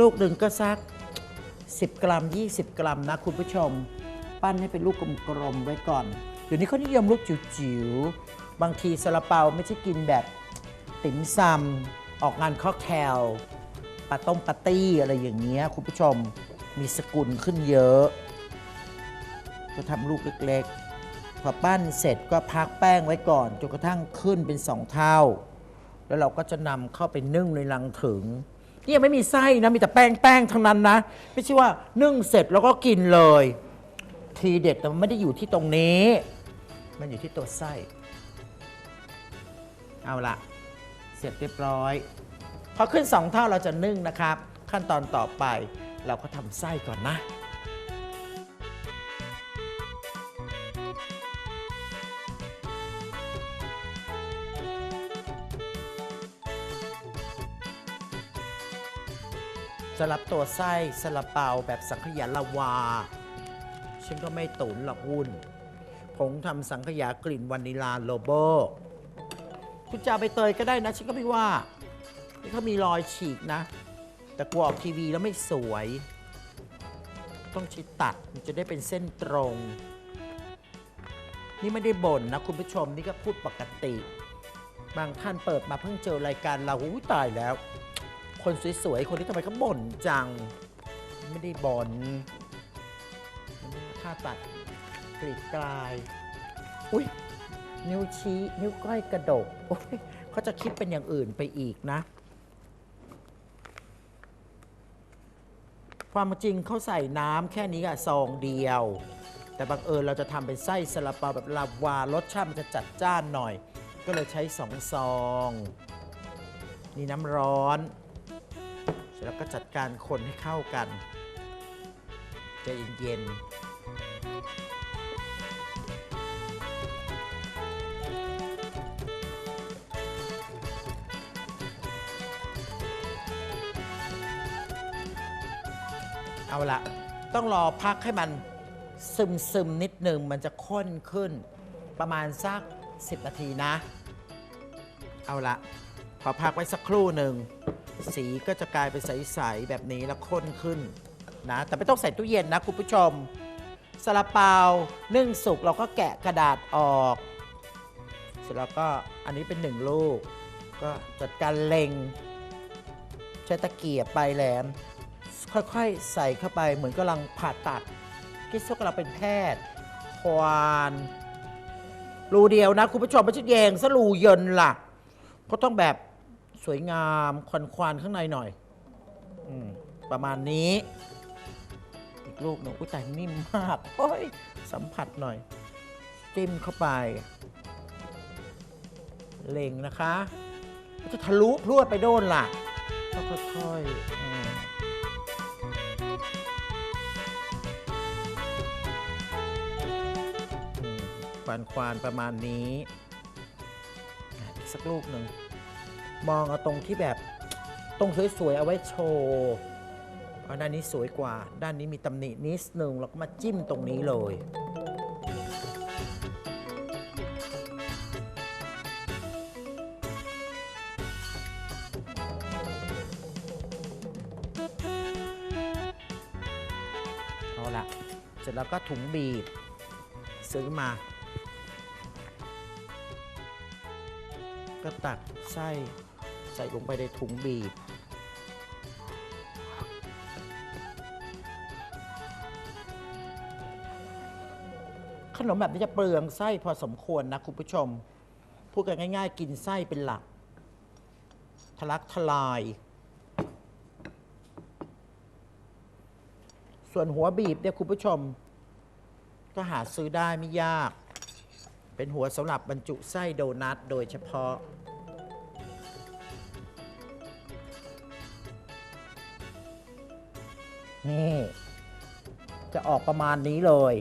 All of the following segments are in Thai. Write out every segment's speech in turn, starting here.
ลูกหนึ่งก็สัก 10 กรัม 20 กรัมนะคุณผู้ชม ปั้นให้เป็นลูกกลมๆไว้ก่อนเดี๋ยวนี้เขานิยมลูกจิ๋วๆบางทีซาลาเปาไม่ใช่กินแบบติ๋มซำออกงานค็อกเทลปาต้มปาตี้อะไรอย่างเงี้ยคุณผู้ชมมีสกุลขึ้นเยอะ ก็ทำลูกเล็กๆ พอปั้นเสร็จก็พักแป้งไว้ก่อนจนกระทั่งขึ้นเป็นสองเท่า แล้วเราก็จะนำเข้าไปนึ่งในลังถึง นี่ยังไม่มีไส้นะมีแต่แป้งแป้งทั้งนั้นนะ ไม่ใช่ว่านึ่งเสร็จแล้วก็กินเลย ทีเด็ดแต่มันไม่ได้อยู่ที่ตรงนี้ มันอยู่ที่ตัวไส้ เอาละเสร็จเรียบร้อยพอขึ้นสองเท่าเราจะนึ่งนะครับ ขั้นตอนต่อไปเราก็ทำไส้ก่อนนะ สลับตัวไส้สลับเปาแบบสังขยาละวา ฉันก็ไม่ตุนหรอกวุ่นผงทำสังขยากลิ่นวานิลาโลโบคุณจะเอาไปเตยก็ได้นะ ฉันก็ไม่ว่านี่เขามีรอยฉีกนะ แต่กลัวออกทีวีแล้วไม่สวย ต้องชิดตัดมันจะได้เป็นเส้นตรง นี่ไม่ได้บ่นนะ คุณผู้ชมนี่ก็พูดปกติ บางท่านเปิดมาเพิ่งเจอรายการเราอุ้ตายแล้ว คนสวยๆ คนนี้ทำไมเขาบ่นจัง ไม่ได้บ่นถ้าตัดกรีดกลาย อุ้ยนิ้วชี้ นิ้วก้อยกระดกโอ้ยเขาจะคิดเป็นอย่างอื่นไปอีกนะ ความจริงเขาใส่น้ำแค่นี้อะซองเดียว แต่บังเอิญเราจะทำเป็นไส้ซาลาเปาแบบลาวารสชาติมันจะจัดจ้านหน่อย ก็เลยใช้สองซอง นี่น้ำร้อน เสร็จแล้วก็จัดการคนให้เข้ากันใจเย็นๆเอาละต้องรอพักให้มันซึมซึมๆนิดหนึ่งมันจะข้นขึ้น ประมาณสัก 10 นาทีนะ เอาละพอพักไว้สักครู่หนึ่ง สีก็จะกลายเป็นใส ๆ แบบนี้แล้วข้นขึ้นนะแต่ไม่ต้องใส่ตู้เย็นนะคุณผู้ชมซาลาเปานึ่งสุกเราก็แกะกระดาษออก เสร็จแล้วก็อันนี้เป็นหนึ่งลูก ก็จัดการเล็ง ใช้ตะเกียบปลายแหลม ค่อยๆ ใส่เข้าไปเหมือนกำลังผ่าตัดคิดซะว่าเราเป็นแพทย์ควานรูเดียวนะ คุณผู้ชมไม่ใช่แยงซะรูเยินล่ะ ก็ต้องแบบ สวยงามควันควานข้างในหน่อยอประมาณนี้ อีกลูกหนึ่งอุ้ยแต่นิ่มมากโอ้ยสัมผัสหน่อย จิ้มเข้าไป เล็งนะคะมันจะทะลุพรวดไปโดนล่ะก็ค่อยๆอืมอืมควานควานประมาณนี้ อีกสักลูกหนึ่ง มองเอาตรงที่แบบตรงสวยๆ เอาไว้โชว์เอาด้านนี้สวยกว่า ด้านนี้มีตำหนินิดนึงแล้วก็มาจิ้มตรงนี้เลย เอาละเสร็จแล้วก็ถุงบีบ ซื้อมา ก็ตักไส้ ใส่ลงไปในถุงบีบ ขนมแบบนี้จะเปลืองไส้พอสมควรนะคุณผู้ชม พูดกันง่าย ๆ กินไส้เป็นหลัก ทะลักทลาย ส่วนหัวบีบเนี่ยคุณผู้ชม ก็หาซื้อได้ไม่ยาก เป็นหัวสำหรับบรรจุไส้โดนัทโดยเฉพาะ นี่ จะออกประมาณนี้เลย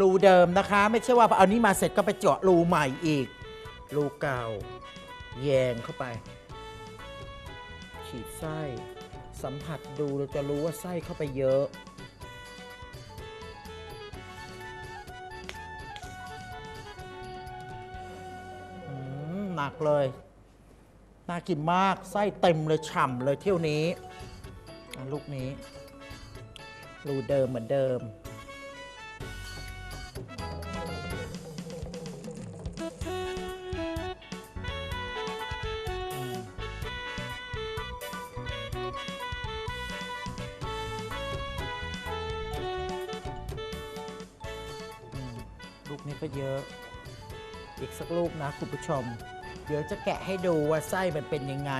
รูเดิมนะคะ ไม่ใช่ว่าเอานี้มาเสร็จก็ไปเจาะรูใหม่อีก รูเก่า แยงเข้าไป ฉีดไส้ สัมผัสดูเราจะรู้ว่าไส้เข้าไปเยอะหนักเลย น่ากินมาก ไส้เต็มเลยฉ่ำเลยเที่ยวนี้ ลูกนี้รูเดิมเหมือนเดิม ลูกนี้ก็เยอะ อีกสักลูกนะคุณผู้ชม เดี๋ยวจะแกะให้ดูว่าไส้มันเป็นยังไง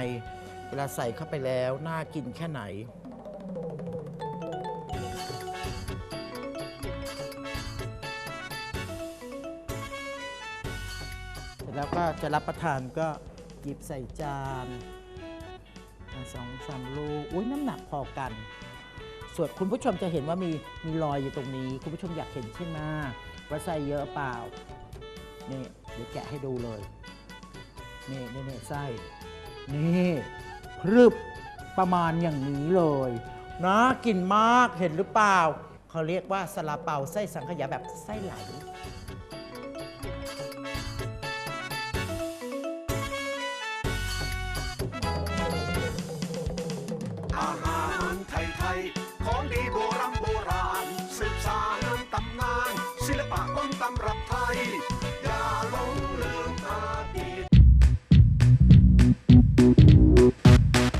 เวลาใส่เข้าไปแล้ว น่ากินแค่ไหน แล้วก็จะรับประทานก็หยิบใส่จานสองสามลูกอุ้ยน้ำหนักพอกัน ส่วนคุณผู้ชมจะเห็นว่ามีมีรอยอยู่ตรงนี้ คุณผู้ชมอยากเห็นใช่ไหมว่าไส้เยอะเปล่านี่เดี๋ยวแกะให้ดูเลยนี่นี่นี่ไส้นี่พรึบประมาณอย่างนี้เลยนะกินมากเห็นหรือเปล่า เขาเรียกว่าซาลาเปาไส้สังขยาแบบไส้ไหล